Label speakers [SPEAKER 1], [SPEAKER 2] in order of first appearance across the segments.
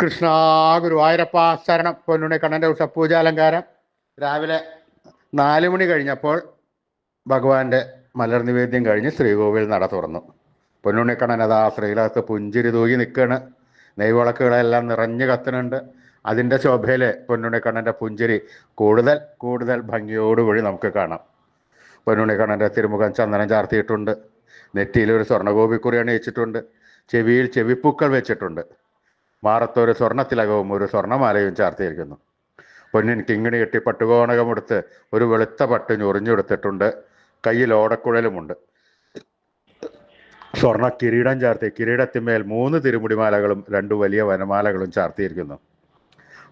[SPEAKER 1] കൃഷ്ണ ഗുരുവായൂരപ്പ ശരണം. പൊന്നുണി കണ്ണന്റെ ഉഷപൂജാലങ്കാരം രാവിലെ നാല് മണി കഴിഞ്ഞപ്പോൾ ഭഗവാന്റെ മലർ നിവേദ്യം കഴിഞ്ഞ് ശ്രീകോവിൽ നട തുറന്നു. പൊന്നുണ്ണിക്കണ്ണൻ അതാ ശ്രീലകത്ത് പുഞ്ചിരി തൂകി നിൽക്കുകയാണ് നെയ്വിളക്കുകളെല്ലാം നിറഞ്ഞു കത്തുന്നുണ്ട്. അതിന്റെ ശോഭയിൽ പൊന്നുണ്ണിക്കണ്ണന്റെ പുഞ്ചിരി കൂടുതൽ കൂടുതൽ ഭംഗിയോടുകൂടി നമുക്ക് കാണാം. പൊന്നുണ്ണിക്കണ്ണന്റെ തിരുമുഖം ചന്ദനം ചാർത്തിയിട്ടുണ്ട്. നെറ്റിയിൽ ഒരു സ്വർണഗോപിക്കുറി അണിയിച്ചിട്ടുണ്ട്. ചെവിയിൽ ചെവിപ്പൂക്കൾ വെച്ചിട്ടുണ്ട്. മാറത്തൊരു സ്വർണത്തിലകവും ഒരു സ്വർണമാലയും ചാർത്തിയിരിക്കുന്നു. പൊന്നിൻ കിങ്ങിണി കെട്ടി പട്ടുകോണകമെടുത്ത് ഒരു വെളുത്ത പട്ട് ഞൊറിഞ്ഞെടുത്തിട്ടുണ്ട്. കയ്യിൽ ഓടക്കുഴലുമുണ്ട്. സ്വർണ കിരീടം ചാർത്തി കിരീടത്തിന്മേൽ മൂന്ന് തിരുമുടിമാലകളും രണ്ടു വലിയ വനമാലകളും ചാർത്തിയിരിക്കുന്നു.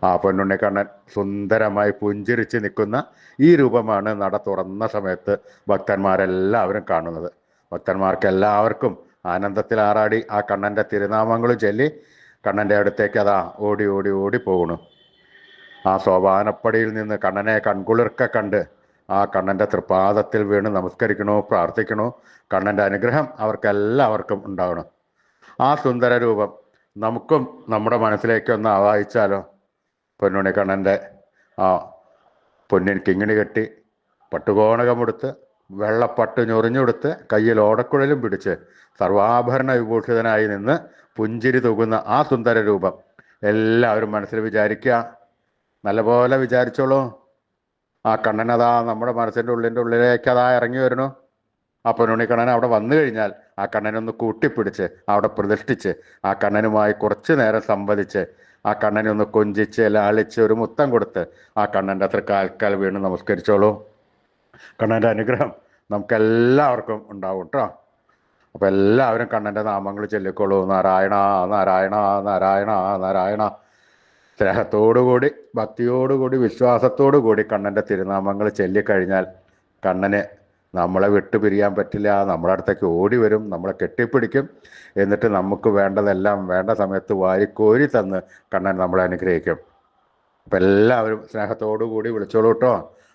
[SPEAKER 1] ആ പൊന്നുണ്ണിക്കണ്ണൻ സുന്ദരമായി പുഞ്ചിരിച്ച് നിൽക്കുന്ന ഈ രൂപമാണ് നട തുറന്ന സമയത്ത് ഭക്തന്മാരെല്ലാവരും കാണുന്നത്. ഭക്തന്മാർക്ക് എല്ലാവർക്കും ആനന്ദത്തിൽ ആറാടി ആ കണ്ണന്റെ തിരുനാമങ്ങളും ചൊല്ലി കണ്ണന്റെ അടുത്തേക്ക് അതാ ഓടി ഓടി ഓടി പോകണു ആ സോപാനപ്പടിയിൽ നിന്ന് കണ്ണനെ കൺകുളിർക്ക കണ്ട് ആ കണ്ണന്റെ തൃപ്പാദത്തിൽ വീണ് നമസ്കരിക്കണോ പ്രാർത്ഥിക്കണോ കണ്ണന്റെ അനുഗ്രഹം അവർക്കെല്ലാവർക്കും ഉണ്ടാവണം. ആ സുന്ദര രൂപം നമുക്കും നമ്മുടെ മനസ്സിലേക്കൊന്ന് ആവാഹിച്ചാലോ? പൊന്നുണി കണ്ണന്റെ ആ പൊന്നിൻ കിങ്ങിണി കെട്ടി പട്ടുകോണകമെടുത്ത് വെള്ളപ്പട്ട് ഞൊറിഞ്ഞുകൊടുത്ത് കയ്യിൽ ഓടക്കുഴലും പിടിച്ച് സർവാഭരണ വിഭൂഷിതനായി നിന്ന് പുഞ്ചിരി തൂകുന്ന ആ സുന്ദര രൂപം എല്ലാവരും മനസ്സിൽ വിചാരിക്കുക. നല്ലപോലെ വിചാരിച്ചോളൂ. ആ കണ്ണനതാ നമ്മുടെ മനസ്സിന്റെ ഉള്ളിന്റെ ഉള്ളിലേക്ക് അതാ ഇറങ്ങി വരണു ആ കണ്ണൻ അവിടെ വന്നു കഴിഞ്ഞാൽ ആ കണ്ണനൊന്ന് കൂട്ടിപ്പിടിച്ച് അവിടെ പ്രതിഷ്ഠിച്ച് ആ കണ്ണനുമായി കുറച്ച് നേരം സംവദിച്ച് ആ കണ്ണനെ ഒന്ന് കൊഞ്ചിച്ച് ലാളിച്ച് ഒരു മുത്തം കൊടുത്ത് ആ കണ്ണന്റെ അത്ര കാൽക്കാൽ വീണ് നമസ്കരിച്ചോളൂ. കണ്ണന്റെ അനുഗ്രഹം നമുക്കെല്ലാവർക്കും ഉണ്ടാവും കേട്ടോ അപ്പം എല്ലാവരും കണ്ണന്റെ നാമങ്ങൾ ചൊല്ലിക്കോളൂ നാരായണ നാരായണ നാരായണ നാരായണ. സ്നേഹത്തോടുകൂടി ഭക്തിയോടുകൂടി വിശ്വാസത്തോടുകൂടി കണ്ണന്റെ തിരുനാമങ്ങൾ ചൊല്ലിക്കഴിഞ്ഞാൽ കണ്ണന് നമ്മളെ വിട്ടു പിരിയാൻ പറ്റില്ല. നമ്മുടെ അടുത്തേക്ക് ഓടി വരും. നമ്മളെ കെട്ടിപ്പിടിക്കും. എന്നിട്ട് നമുക്ക് വേണ്ടതെല്ലാം വേണ്ട സമയത്ത് വാരിക്കോരി തന്ന് കണ്ണൻ നമ്മളെ അനുഗ്രഹിക്കും. അപ്പം എല്ലാവരും സ്നേഹത്തോടു കൂടി വിളിച്ചോളൂ കേട്ടോ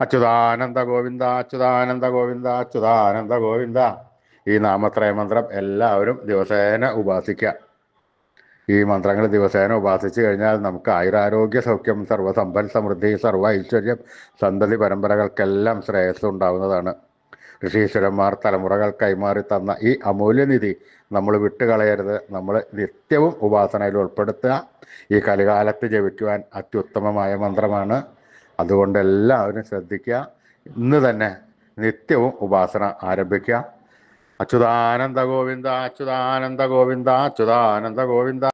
[SPEAKER 1] അച്യുതാനന്ദ ഗോവിന്ദ അച്യുതാനന്ദ ഗോവിന്ദ അച്യുതാനന്ദ ഗോവിന്ദ. ഈ നാമത്രയ മന്ത്രം എല്ലാവരും ദിവസേന ഉപാസിക്കുക ഈ മന്ത്രങ്ങൾ ദിവസേന ഉപാസിച്ചു കഴിഞ്ഞാൽ നമുക്ക് ആയുരാരോഗ്യ സൗഖ്യം സർവസമ്പൽ സമൃദ്ധി സർവ ഐശ്വര്യം സന്തതി പരമ്പരകൾക്കെല്ലാം ശ്രേയസ് ഉണ്ടാവുന്നതാണ്. ഋഷീശ്വരന്മാർ തലമുറകൾ കൈമാറി തന്ന ഈ അമൂല്യനിധി നമ്മൾ വിട്ടുകളയരുത്. നമ്മൾ നിത്യവും ഉപാസനയിൽ ഉൾപ്പെടുത്തുക. ഈ കലികാലത്ത് ജപിക്കുവാൻ അത്യുത്തമമായ മന്ത്രമാണ് അതുകൊണ്ട് എല്ലാവരും ശ്രദ്ധിക്കുക. ഇന്ന് തന്നെ നിത്യവും ഉപാസന ആരംഭിക്കുക. അച്യുതാനന്ദ ഗോവിന്ദ അച്യുതാനന്ദ ഗോവിന്ദ അച്യുതാനന്ദ ഗോവിന്ദ.